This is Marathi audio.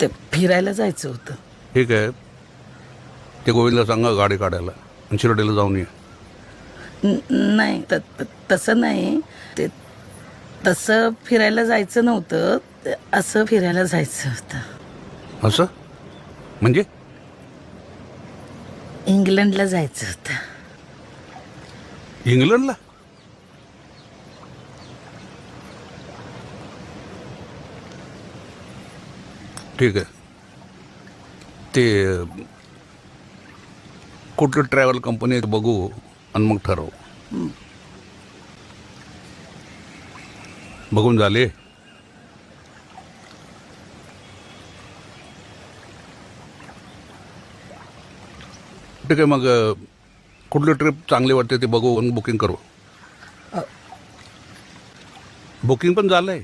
ते फिरायला जायचं होतं. ठीक आहे. ते गोविंदला सांगा गाडी काढायला. आणि शिर्डीला जाऊन ये. न- नाही त- त- तसं नाही. ते तसं फिरायला जायचं नव्हतं. ते असं फिरायला जायचं होतं. असं? म्हणजे? इंग्लंडला जायचं होतं. इंग्लंडला? ठीक आहे. ते कुठलं ट्रॅव्हल कंपनी आहे ते बघू आणि मग ठरवू. बघून झाले? ठीक आहे मग कुठली ट्रिप चांगली वाटते ते बघू आणि बुकिंग करू. बुकिंग पण झालंय.